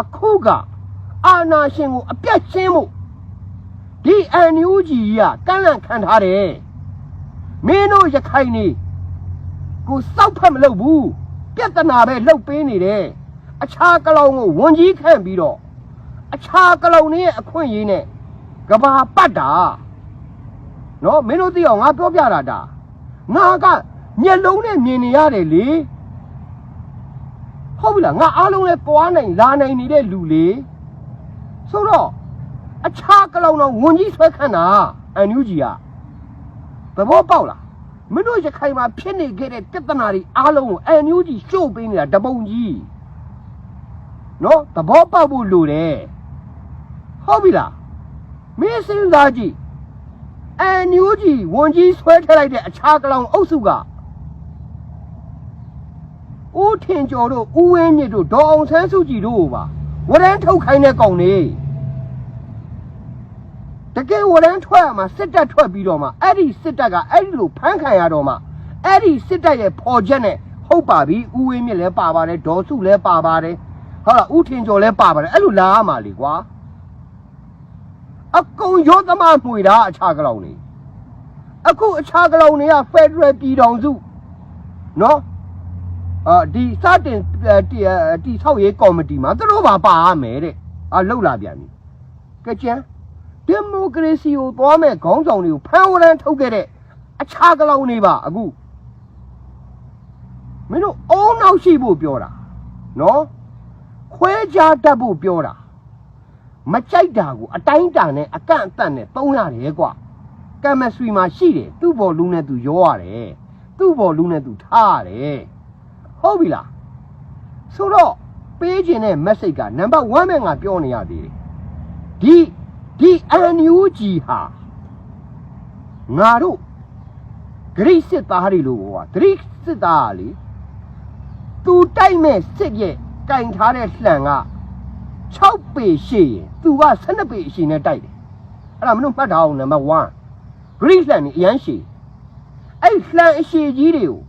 အခုကအာနာရှင်ကိုအပြတ်ရှင်းဖို့ဒီအန်ယူဂျီကကန့်လန့်ခံထားတယ်မင်းတို့ရခိုင်နေကိုစောက်ဖက်မလုပ်ဘူးပြဿနာပဲလှုပ်ပေးနေတယ်အခြားကလောင်ကိုဝန်ကြီးခန့်ပြီးတော့အခြားကလောင်နဲ့အခွင့်အရေးနဲ့ကဘာပတ်တာနော်မင်းတို့သိအောင်ငါပြောပြတာဒါငါကမျက်လုံးနဲ့မြင်နေရတယ်လေ ဟုတ်ပြီလားငါအားလုံးလဲပွားနိုင်လာနိုင်နေတဲ့လူလေဆိုတော့အခြားကလောင်တော့ဝန်ကြီးဆွဲခန့်တာအန်ယူဂျီကသဘောပေါက်လားမင်းတို့ရခိုင်မှာဖြစ်နေခဲ့တဲ့ပြဿနာတွေအားလုံးကိုအန်ယူဂျီရှို့ပေးနေတာတပုံကြီးနော်သဘောပေါက်ဖို့လိုတယ်ဟုတ်ပြီလားမင်းစဉ်းစားကြည့်အန်ယူဂျီဝန်ကြီးဆွဲထည့်လိုက်တဲ့အခြားကလောင်အုပ်စုက ဦးထင်ကျော်တို့ဦးဝင်းမြင့်တို့ဒေါ်အောင်ဆန်းစုကြည်တို့ပါဝရမ်းထုတ်ခိုင်းတဲ့ကောင်တွေတကယ်ဝရမ်းထွက်ရမှာစစ်တပ်ထွက်ပြီးတော့မှအဲ့ဒီစစ်တပ်ကအဲ့ဒီလိုဖမ်းခံရတော့မှအဲ့ဒီစစ်တပ်ရဲ့ဖော်ချက်နဲ့ဟုတ်ပါပြီဦးဝင်းမြင့်လည်းပါပါတယ်ဒေါ်စုလည်းပါပါတယ်ဟုတ်လားဦးထင်ကျော်လည်းပါပါတယ်အဲ့လိုလာရမှာလေကွာအကုန်ရောသမားမှွေတာအခြားကလောင်နေအခုအခြားကလောင်တွေကဖက်ဒရယ်ပြည်တော်စုနော် အာဒီစတင်အဲတီအဲတီဆောက်ရေးကော်မတီမှာသူတို့ပါပါရမယ်တဲ့အာလှုပ်လာပြန်ပြီကဲကျန်ဒီမိုကရေစီကိုသွားမဲ့ခေါင်းဆောင်တွေကိုဖမ်းဝရမ်းထုတ်ခဲ့တဲ့အခြားကလောင်နေပါအခုမင်းတို့အုံနောက်ရှိဖို့ပြောတာနော်ခွဲခြားတတ်ဖို့ပြောတာမကြိုက်တာကိုအတိုင်းတာနဲ့အကန့်အသတ်နဲ့သုံးရတယ်ကွာကမ္မဆွေမှာရှိတယ်သူ့ဘော်လူနဲ့သူရောရတယ်သူ့ဘော်လူနဲ့သူထားရတယ် ဟုတ်ပြီလားဆိုတော့ပေးခြင်းတဲ့ message ကနံပါတ်1ပဲငါပြောနေရသေးတယ်ဒီဒီ NUG ဟာငါတို့ဂရိစစ်သားတွေလို့ပြောတာဂရိစစ်သားကလေသူတိုက်မဲ့စစ်ရဲ့ကင်ထားတဲ့လှန်က6ပေရှည်ရင်သူက12ပေအရှည်နဲ့တိုက်တယ်အဲ့ဒါမင်းတို့မှတ်ထားအောင်နံပါတ်1ဂရိလှန်นี่အရန်ရှည်အဲ့လှန်အရှည်ကြီးတွေကို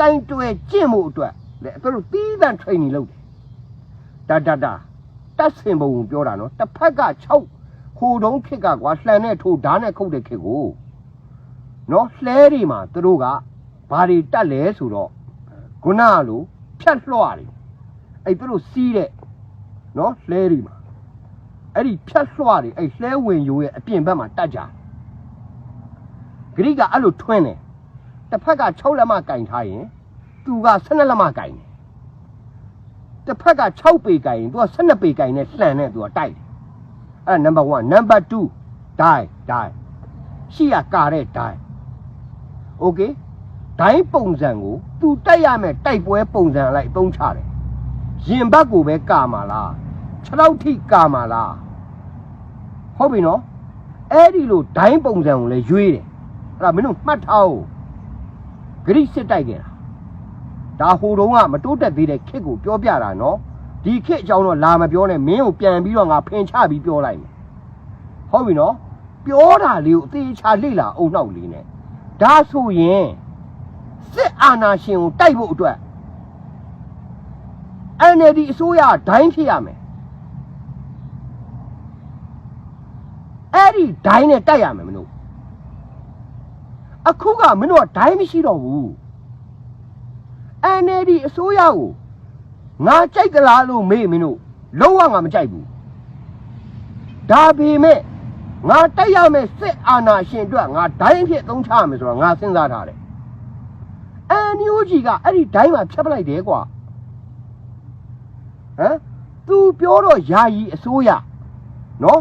ကင်တွယ်ကျင့်မှုအတွက်လေသူတို့တီးတန့် training လုပ်တယ်ဒါဒါဒါတက်စင်ပုံကိုပြောတာနော်တစ်ဖက်က6ခိုတုံးခစ်ကကွာလှန်နဲ့ထိုးဓာတ်နဲ့ခုတ်တဲ့ခစ်ကိုနော်လှဲတွေမှာသူတို့ကဘာတွေတက်လဲဆိုတော့ခုနကလိုဖြတ်လွှတ်တယ်အဲ့သူတို့စီးတဲ့နော်လှဲတွေမှာအဲ့ဒီဖြတ်လွှတ်တယ်အဲ့လှဲဝင်ရိုးရဲ့အပြင်ဘက်မှာတက်ကြဂရိကအဲ့လိုထွင်းတယ် တစ်ဖက်က6လက်မကင်ထားရင်သူက12လက်မကင်တယ်တစ်ဖက်က6ပေကင်ရင်သူက12ပေကင်နဲ့လှန်နဲ့သူကတိုက်တယ်အဲ့ဒါနံပါတ်1နံပါတ်2ဒိုင်ဒိုင်ရှိရကာတဲ့ဒိုင်โอเคဒိုင်ပုံစံကိုသူတိုက်ရမယ်တိုက်ပွဲပုံစံအလိုက်အသုံးချတယ်ရင်ဘတ်ကိုပဲကာမှာလား6လောက်ထိကာမှာလားဟုတ်ပြီနော်အဲ့ဒီလိုဒိုင်ပုံစံကိုလည်းရွေးတယ်အဲ့ဒါမင်းတို့မှတ်ထားအောင် ဂရိစစ်တိုက်ခဲ့တာဒါဟိုတုန်းကမတိုးတက်သေးတဲ့ခစ်ကိုပြောပြတာနော်ဒီခစ်အကြောင်းတော့လာမပြောနဲ့မင်းကိုပြန်ပြီးတော့ငါဖင်ချပြီးပြောလိုက်မယ်ဟုတ်ပြီနော်ပြောတာလေးကိုအသေးချာလေ့လာအုံနောက်လေးနဲ့ဒါဆိုရင်စစ်အာဏာရှင်ကိုတိုက်ဖို့အတွက် NLD အစိုးရဒိုင်းဖြစ်ရမယ်အဲ့ဒီဒိုင်းနဲ့တိုက်ရမယ်မင်းတို့ အခုကမင်းတို့ကဒိုင်းမရှိတော့ဘူး NLD အစိုးရကိုငါကြိုက်ကလားလို့မေးမင်းတို့လုံးဝငါမကြိုက်ဘူးဒါပေမဲ့ငါတိုက်ရမယ်စစ်အာဏာရှင်အတွက်ငါဒိုင်းဖြစ်သုံးချရမယ်ဆိုတော့ငါစဉ်းစားထားတယ် NUG ကအဲ့ဒီဒိုင်းမှာဖြတ်ပလိုက်တယ်ကွာဟမ် तू ပြောတော့ယာယီအစိုးရနော်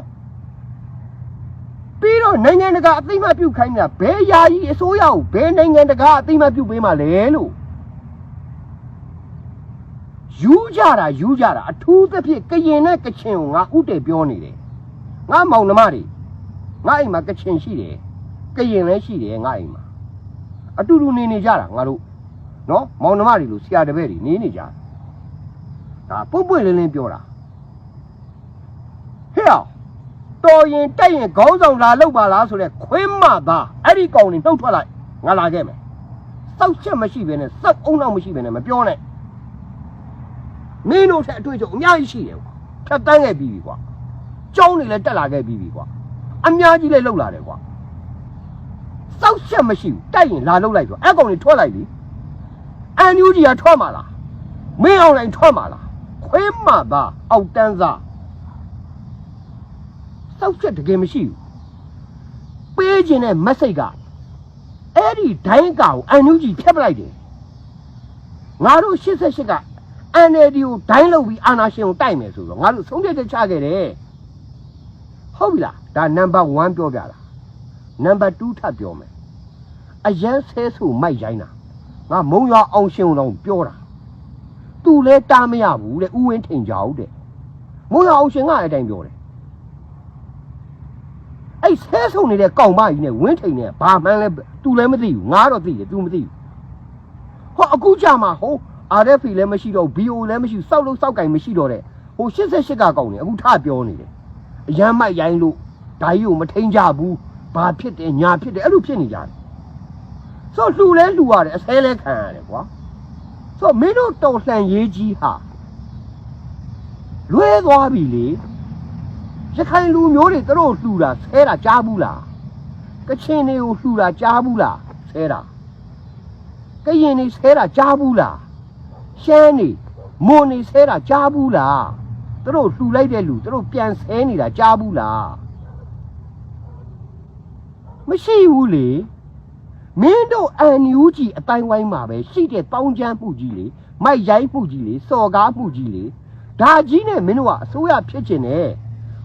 ပြီးတော့နိုင်ငံတကာအသိအမှတ်ပြုခိုင်းတာဘယ်ယာယီအစိုးရကိုဘယ်နိုင်ငံတကာအသိအမှတ်ပြုပေးမှလဲလို့ယူကြတာယူကြတာအထူးသဖြင့်ကရင်နဲ့ကချင်ကိုငါဥတည်ပြောနေတယ်ငါမောင်နှမတွေငါအိမ်မှာကချင်ရှိတယ်ကရင်လည်းရှိတယ်ငါအိမ်မှာအတူတူနေနေကြတာငါတို့နော်မောင်နှမတွေလို့ဆရာတပည့်တွေနေနေကြတာဒါပုတ်ပွင့်လင်းလင်းပြောတာဟဲ့အောင် တော်ရင်တိုက်ရင်ခေါင်းဆောင်လာလောက်ပါလားဆိုတော့ခွင်းမသာအဲ့ဒီကောင်တွေနှုတ်ထွက်လိုက်ငါလာခဲ့မယ်တောက်ချက်မရှိဘဲနဲ့စောက်အောင်တော့မရှိဘဲနဲ့မပြောနဲ့မင်းတို့ထက်အတွေ့အကြုံအများကြီးရှိတယ်ကွာဖြတ်တန်းခဲ့ပြီးပြီကွာကြောင်းတွေလည်းတက်လာခဲ့ပြီးပြီကွာအများကြီးလည်းလှုပ်လာတယ်ကွာစောက်ချက်မရှိဘူးတိုက်ရင်လာလှုပ်လိုက်ဆိုအဲ့ကောင်တွေထွက်လိုက်ပြီအန်ယူဂျီကထွက်မှာလားမင်းအောင်လိုင်းထွက်မှာလားခွေးမသာအောက်တန်းစား စောက်ချက်တကယ်မရှိဘူးပေးခြင်းတဲ့ message ကအဲ့ဒီဒိုင်းကောင်အန်ယူဂျီဖြတ်ပလိုက်တယ်ငါတို့88က NLD ကိုဒိုင်းလုပ်ပြီးအာဏာရှင်ကိုတိုက်မယ်ဆိုတော့ငါတို့ဆုံးဖြတ်ချက်ချခဲ့တယ်ဟုတ်ပြီလားဒါနံပါတ်1ပြောပြတာနံပါတ်2ထပ်ပြောမယ်အရန်ဆဲဆိုမိုက်ရိုင်းတာငါမုံရွာအောင်ရှင်တော်ပြောတာသူလဲတားမရဘူးတဲ့ဥဝင်းထိန်ကြအောင်တဲ့မုံရွာအောင်ရှင်ကအတိုင်းပြောတယ် အဲ့ဆဲဆုံနေတဲ့ကောင်မကြီးနဲ့ဝင်းထိန်နဲ့ဘာမှန်းလဲသူလည်းမသိဘူးငါတော့သိတယ် तू မသိဘူးဟောအခုကြမှာဟို RFP လည်းမရှိတော့ BO လည်းမရှိစောက်လို့စောက်ကင်မရှိတော့တဲ့ဟို88ကကောင်နေအခုထပြောနေတယ်အရမ်းမိုက်ရိုင်းလို့ဓာကြီးကိုမထိန်ကြဘူးဘာဖြစ်တယ်ညာဖြစ်တယ်အဲ့လိုဖြစ်နေကြတယ်ဆိုလှူလဲလှူရတယ်အဆဲလဲခံရတယ်ကွာဆိုမင်းတို့တော်လှန်ရေးကြီးဟာလွဲသွားပြီလေ ရခိုင်လူမျိုးတွေသူတို့လှူတာဆဲတာကြားဘူးလားကချင်တွေကိုလှူတာကြားဘူးလားဆဲတာကရင်တွေဆဲတာကြားဘူးလားရှမ်းနေမွန်နေဆဲတာကြားဘူးလားသူတို့လှူလိုက်တဲ့လူသူတို့ပြန်ဆဲနေတာကြားဘူးလားမရှိဘူးလေမင်းတို့အန်ယူဂျီအတိုင်းဝိုင်းမှာပဲရှိတဲ့တောင်းချမ်းမှုကြီးလေမိုက်ရိုင်းမှုကြီးလေစော်ကားမှုကြီးလေဒါကြီးနဲ့မင်းတို့ကအစိုးရဖြစ်ချင်တယ်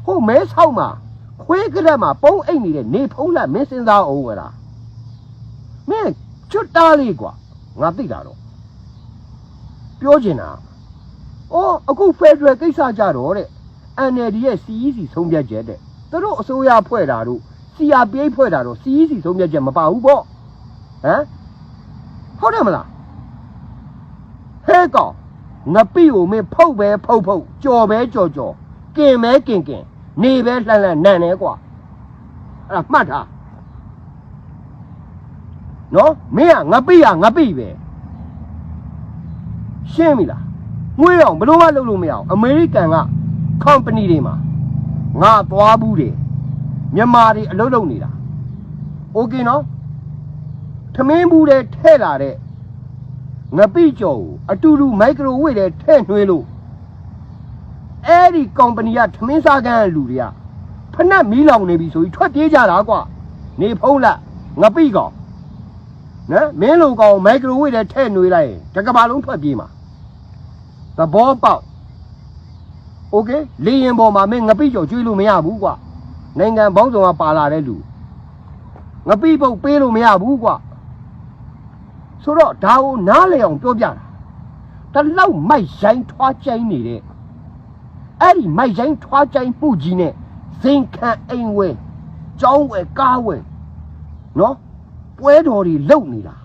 ဟိုမဲဆောက်မှာခွေးကရက်မှာပုံအိတ်နေတဲ့နေဖုံးလက်မင်းစင်စားအောင်ဝလားမင်းချွတ်တားလေးကွာငါသိတာတော့ပြောချင်တာ။အော်အခု Federal ကိစ္စကြတော့တဲ့ NLD ရဲ့ CEC ဆုံးဖြတ်ချက်တဲ့။သူတို့အစိုးရဖွဲ့တာတို့ CRPH ဖွဲ့တာတို့ CEC ဆုံးဖြတ်ချက်မပါဘူးပေါ့။ဟမ်ဟုတ်တယ်မလား။ဟဲကောင်ငပိကိုမင်းဖုတ်ပဲဖုတ်ဖုတ်ကြော်ပဲကြော်ကြော်ကင်ပဲကင်ကင် နေပဲလှန်လှန်နန်နေကွာ။အဲ့ဒါမှတ်ထား။နော်မင်းကငပိကငပိပဲ။ ရှင်းပြီလားငွေအောင်ဘယ်လိုမှလုပ်လို့မရအောင်အမေရိကန်က company တွေမှာငါသွားဘူးတယ်မြန်မာတွေအလုပ်လုပ်နေတာโอเคနော်ထမင်းဘူးတဲ့ထဲ့လာတဲ့ငပိကြော်ကိုအတူတူမိုက်ခရိုဝေ့တဲ့ထဲ့နှွေးလို့ အဲ့ဒီ company ကထမင်းစားကန်းလူတွေကဖနက်မီးလောင်နေပြီဆိုပြီးထွက်ပြေးကြတာကွာနေဖုံးလက်ငပိကောင်နော်မင်းလိုကောင်မိုက်ခရိုဝေ့တဲ့ထဲ့နှွေးလိုက်ရင်တကဘာလုံးထွက်ပြေးမှာ သဘောပေါက်โอเคလေရင်ပေါ်မှာမင်းငပိကြော်ကျွေးလို့မရဘူးကွာနိုင်ငံပေါင်းစုံကပါလာတဲ့လူငပိပုတ်ပေးလို့မရဘူးကွာဆိုတော့ဒါကိုနားလေအောင်ပြောပြတာတလောက်မိုက်ရိုင်းထွားချိုင်းနေတဲ့ အဲ့ဒီမိုက်ရိုင်းထွားချိုင်းမှုကြီးနဲ့ဇင်ခံအိမ်ဝဲကြောင်းဝဲကားဝဲနော်ပွဲတော်တွေလုပ်နေတာ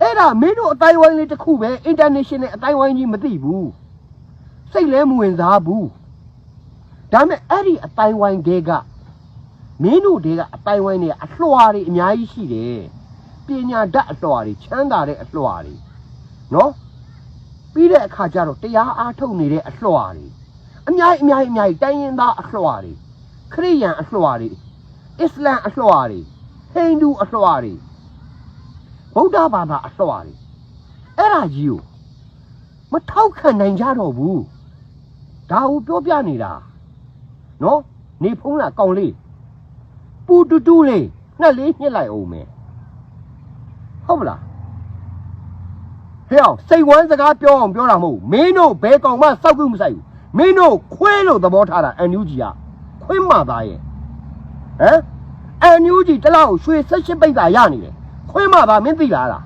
အဲ့ဒါမင်းတို့အတိုင်းဝိုင်းလေးတစ်ခုပဲ international အတိုင်းဝိုင်းကြီးမသိဘူးစိတ်လဲမဝင်စားဘူးဒါပေမဲ့အဲ့ဒီအတိုင်းဝိုင်းတွေကမင်းတို့တွေကအတိုင်းဝိုင်းတွေကအလှော်တွေအများကြီးရှိတယ်ပညာတတ်အလှော်တွေချမ်းသာတဲ့အလှော်တွေနော်ပြီးတဲ့အခါကျတော့တရားအားထုတ်နေတဲ့အလှော်တွေ အများကြီးအများကြီးအများကြီးတိုင်းရင်းသားအလှော်တွေခရိယန်အလှော်တွေအစ္စလမ်အလှော်တွေဟိန္ဒူအလှော်တွေဗုဒ္ဓဘာသာအလှော်တွေအဲ့ဒါကြီးကိုမထောက်ခံနိုင်ကြတော့ဘူးဒါကိုပြောပြနေတာနော်နေဖုံးလာကောင်းလေးပူတူတူလေးနှက်လေးညှစ်လိုက်အောင်မယ်ဟုတ်မလားဟဲ့အောင်စိတ်ဝမ်းစကားပြောအောင်ပြောတာမဟုတ်ဘူးမင်းတို့ဘယ်ကောင်မှစောက်ကူမဆိုင်ဘူး မင်းတို့ခွဲလို့သဘောထားတာအန်ယူဂျီကခွင်းမှသားရဲ့ဟမ်အန်ယူဂျီတစ်လောက်ရွှေ၁၈ပိတ်တာရနေတယ်ခွေးမပါမင်းသိလားလား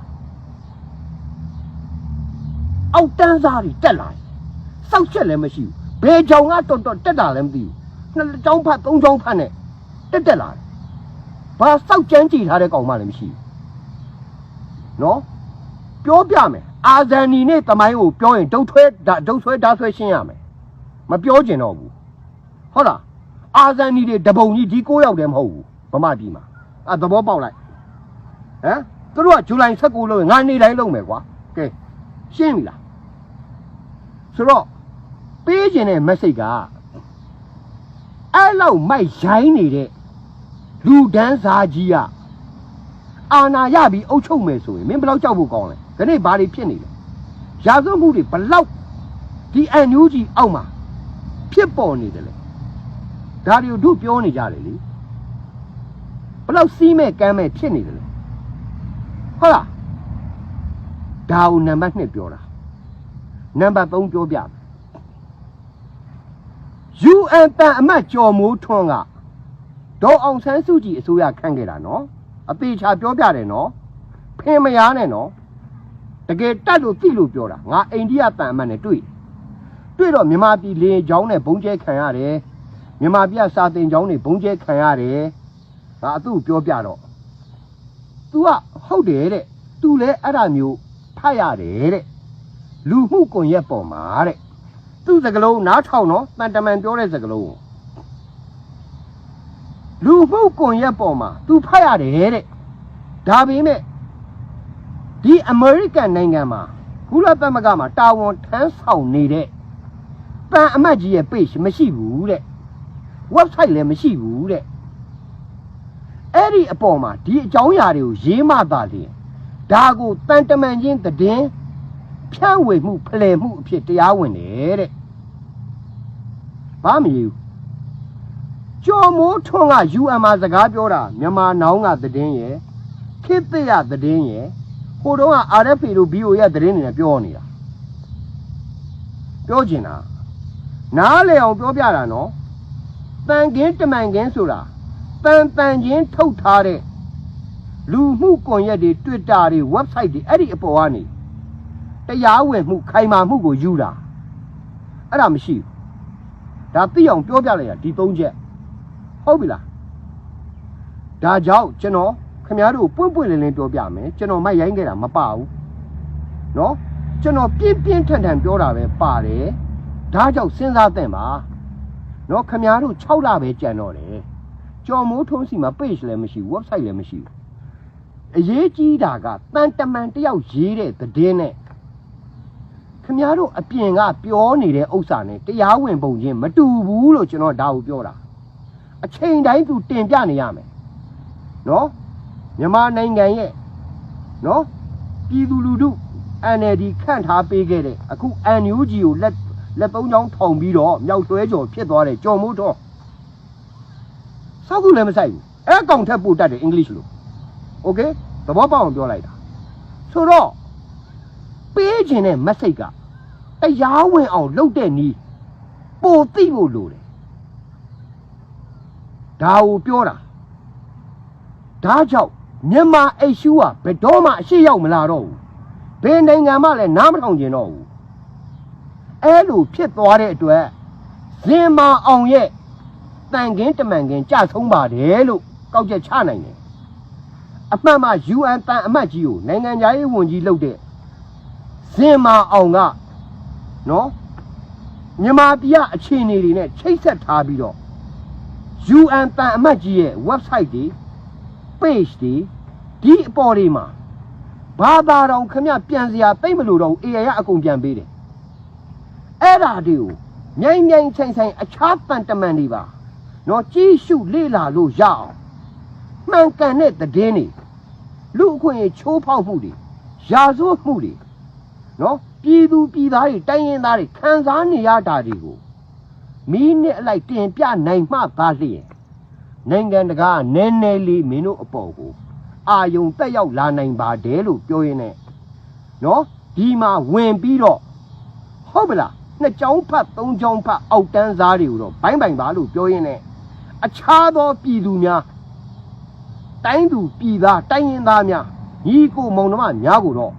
အောက်တန်းစားတွေတက်လာတယ်စောက်ချက်လည်းမရှိဘူးဘယ်ကြောင်ကတော်တော်တက်တာလည်းမသိဘူးနှစ်ချောင်းဖတ်သုံးချောင်းဖတ်နဲ့တက်တက်လာတယ်ဘာစောက်ကြမ်းကြည့်ထားတဲ့ကောင်မှလည်းမရှိဘူးနော်ပြောပြမယ်အာဇန်နီနဲ့တမိုင်းကိုပြောရင်ဒုတ်ထွဲဒါဒုတ်ဆွဲဓာတ်ဆွဲရှင်းရမယ် မပြောကျင်တော့ဘူးဟုတ်လားအာဇန်နီတွေတပုံကြီးဒီ9ယောက်တည်းမဟုတ်ဘူးဗမာပြည်မှာအဲသဘောပေါက်လိုက်ဟမ်သူတို့ကဇူလိုင်16လို့ငါနေတိုင်းလုပ်မယ်ကွာကဲရှင်းပြီလားဆိုတော့ပေးခြင်းတဲ့ message ကအဲ့လောက်မိုက်ရိုင်းနေတဲ့လူဒန်းစားကြီးကအာနာရပြီးအုပ်ချုပ်မယ်ဆိုရင်မင်းဘယ်လောက်ကြောက်ဖို့ကောင်းလဲခဏဘာတွေဖြစ်နေလဲရာဇဝတ်မှုတွေဘယ်လောက်ဒီအန်ယူဂျီအောက်မှာ ဖြစ်ပေါ်နေတယ်လေဒါတွေကိုတို့ပြောနေကြတယ်လေဘယ်လောက်စီးမဲ့ကမ်းမဲ့ဖြစ်နေတယ်လေဟုတ်လားဒါကိုနံပါတ်2ပြောတာနံပါတ်3ပြောပြမယ် UN တန်အမတ်ကျော်မိုးထွန်းကဒေါ်အောင်ဆန်းစုကြည်အစိုးရခန့်ခဲ့တာနော်အသေးချာပြောပြတယ်နော်ဖင်မရားနဲ့နော်တကယ်တတ်လို့သိလို့ပြောတာငါအိန္ဒိယတန်အမတ်နဲ့တွေ့တွေ့ တော့မြန်မာပြည်လေချောင်းနဲ့ဘုံကျဲခံရတယ်မြန်မာပြည်ကစာတင်ချောင်းနဲ့ဘုံကျဲခံရတယ်ငါအသူ့ကိုပြောပြတော့ तू ကဟုတ်တယ်တဲ့ तू လည်းအဲ့ဒါမျိုးဖတ်ရတယ်တဲ့လူမှုကွန်ရက်ပေါ်မှာတဲ့သူ့စကလုံးနားထောင်နော်တန်တမန်ပြောတဲ့စကလုံးကိုလူမှုကွန်ရက်ပေါ်မှာသူဖတ်ရတယ်တဲ့ဒါပေမဲ့ဒီအမေရိကန်နိုင်ငံမှာကုလသမဂ္ဂမှာတာဝန်ထမ်းဆောင်နေတဲ့ တန်အမတ်ကြီးရဲ့ page မရှိဘူးတဲ့ website လည်းမရှိဘူးတဲ့အဲ့ဒီအပေါ်မှာဒီအကြောင်းအရာတွေကိုရေးမှသာလျှင်ဒါကိုတန်တမန်ချင်းသည်င်းဖြန့်ဝေမှုဖလှယ်မှုအဖြစ်တရားဝင်တယ်တဲ့ဘာမရဘူးကျော်မိုးထွန်းက UN မှာစကားပြောတာမြန်မာနောင်းကသည်င်းရယ်ခေတ်သစ်ရသည်င်းရယ်ဟိုတုန်းက RFA တို့ BO ရဲ့သည်င်းတွေနဲ့ပြောနေတာပြောချင်တာ နားလေအောင်ပြောပြတာနော်တန်ကင်းတမန်ကင်းဆိုတာတန်တန်ချင်းထုတ်ထားတဲ့လူမှုကွန်ရက်တွေ Twitter တွေ website တွေအဲ့ဒီအပေါ်ကနေ တရားဝင်မှုခိုင်မာမှုကိုယူတာအဲ့ဒါမရှိဘူးဒါသိအောင်ပြောပြလိုက်ရဒီသုံးချက်ဟုတ်ပြီလားဒါကြောင့်ကျွန်တော်ခင်ဗျားတို့ပွင့်ပွင့်လင်းလင်းပြောပြမယ်ကျွန်တော်မိုက်ရိုင်းခဲ့တာမပါဘူးเนาะကျွန်တော်ပြင်းပြင်းထန်ထန်ပြောတာပဲပါတယ် ဒါကြောင့်စဉ်းစားသင့်ပါနော်ခမားတို့6လပဲကြံတော့တယ်ကြော်မိုးထုံးစီမှာ page လည်းမရှိ website လည်းမရှိဘူးအရေးကြီးတာကတန်တမန်တယောက်ရေးတဲ့သတင်းနဲ့ခမားတို့အပြင်ကပြောနေတဲ့ဥစ္စာနဲ့တရားဝင်ပုံချင်းမတူဘူးလို့ကျွန်တော်ဒါကိုပြောတာအချိန်တိုင်းသူတင်ပြနေရမယ်နော်မြန်မာနိုင်ငံရဲ့နော်ပြည်သူလူထု NLD ခန့်ထားပေးခဲ့တဲ့အခု NUG ကိုလက် လက်သုံးချောင်းထောင်ပြီးတော့မြောက်သွဲကြော်ဖြစ်သွားတဲ့ကြော်မိုးတော့စောက်ခုလည်းမဆိုင်ဘူးအဲကောင်ထက်ပို့တတ်တယ်အင်္ဂလိပ်လိုโอเคသဘောပေါက်အောင်ပြောလိုက်တာဆိုတော့ ပေးခြင်းတဲ့ message ကတရားဝင်အောင်လုပ်တဲ့နီးပိုသိဖို့လိုတယ်ဒါကိုပြောတာဒါကြောင့်မြန်မာအိတ်ရှူကဘယ်တော့မှအရှိရောက်မလာတော့ဘူးဘယ်နိုင်ငံမှလည်းနားမထောင်ကျင်တော့ဘူး အဲလိုဖြစ်သွားတဲ့အတွက်ဇင်မာအောင်ရဲ့တန်ကင်းတမန်ကင်းကြဆုံးပါတယ်လို့ကောက်ချက်ချနိုင်တယ်အမှန်မှ UN တန်အမတ်ကြီးကိုနိုင်ငံသားရေးဝန်ကြီးလုပ်တဲ့ဇင်မာအောင်ကနော်မြန်မာပြည်ကအခြေအနေတွေနဲ့ချိတ်ဆက်ထားပြီးတော့ UN တန်အမတ်ကြီးရဲ့ website တွေ page တွေဒီအပေါ်တွေမှာဘာသာတော်ခမပြန်စရာသိမ့်မလို့တော့ AI ကအကုန်ပြန်ပေးတယ် အဲ့ဒါတွေကိုမြိုင်မြိုင်ဆိုင်ဆိုင်အခြားတန်တမန်တွေပါနော်ကြီးရှုလေ့လာလို့ရအောင်မှန်ကန်တဲ့သတင်းတွေလူအခွင့်အရေးချိုးဖောက်မှုတွေရာဇဝတ်မှုတွေနော်ပြည်သူပြည်သားတွေတိုင်းရင်းသားတွေခံစားနေရတာတွေကိုမီးနဲ့အလိုက်တင်ပြနိုင်မှသာလျှင်နိုင်ငံတကာကနည်းနည်းလေးမင်းတို့အပေါ်ကိုအာယုံတက်ရောက်လာနိုင်ပါတယ်လို့ပြောရင်းနဲ့နော်ဒီမှာဝင်ပြီးတော့ဟုတ်ပလား နှစ်ချောင်းဖတ်သုံးချောင်းဖတ်အောက်တန်းစားတွေကိုတော့ဘိုင်းဘိုင်ပါလို့ပြောရင်းနဲ့အခြားသောပြည်သူများတိုင်းသူပြည်သားတိုင်းရင်းသားများညီကိုမောင်နှမများကိုတော့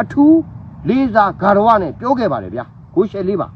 အထူးလေးစားဂါရဝနဲ့ပြောခဲ့ပါတယ်ဗျာကိုရှယ်လေးပါ